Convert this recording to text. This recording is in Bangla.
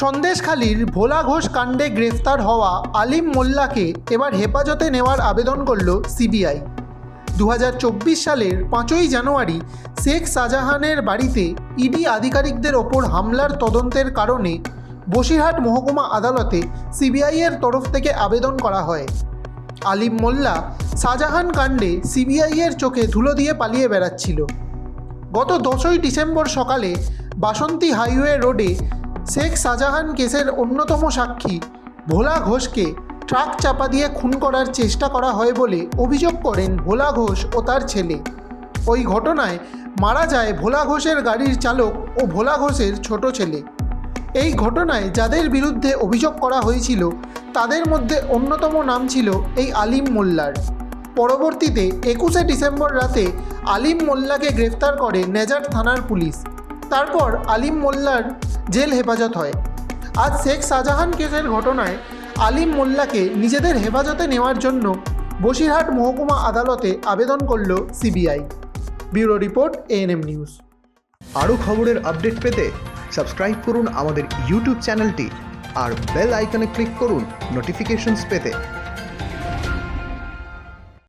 সন্দেশখালীর ভোলা ঘোষ কাণ্ডে গ্রেফতার হওয়া আলিম মোল্লাকে এবার হেফাজতে নেওয়ার আবেদন করল সিবিআই। দু হাজার চব্বিশ সালের পাঁচই জানুয়ারি শেখ শাহজাহানের বাড়িতে ইডি আধিকারিকদের ওপর হামলার তদন্তের কারণে বসিরহাট মহকুমা আদালতে সিবিআইয়ের তরফ থেকে আবেদন করা হয়। আলিম মোল্লা শাহজাহান কাণ্ডে সিবিআইয়ের চোখে ধুলো দিয়ে পালিয়ে বেড়াচ্ছিল। গত দশই ডিসেম্বর সকালে বাসন্তী হাইওয়ে রোডে শেখ শাহজাহান কেসের অন্যতম সাক্ষী। ভোলা ঘোষকে ট্রাক চাপা দিয়ে খুন করার চেষ্টা করা হয় বলে অভিযোগ করেন ভোলা ঘোষ ও তার ছেলে। ওই ঘটনায় মারা যায় ভোলা ঘোষের গাড়ির চালক ও ভোলা ঘোষের ছোট ছেলে। এই ঘটনায় যাদের বিরুদ্ধে অভিযোগ করা হয়েছিল, তাদের মধ্যে অন্যতম নাম ছিল এই আলিম মোল্লার। পরবর্তীতে একুশে ডিসেম্বর রাতে আলিম মোল্লাকে গ্রেফতার করে নেজার থানার পুলিশ। তারপর আলিম মোল্লার জেল হেফাজত হয়। আজ শেখ শাহজাহান কেসের ঘটনায় আলিম মোল্লাকে নিজেদের হেফাজতে নেওয়ার জন্য বসিরহাট মহকুমা আদালতে আবেদন করল CBI. Bureau report, ANM news. আরও খবরের আপডেট পেতে সাবস্ক্রাইব করুন আমাদের ইউটিউব চ্যানেলটি আর বেল আইকনে ক্লিক করুন নোটিফিকেশনস পেতে।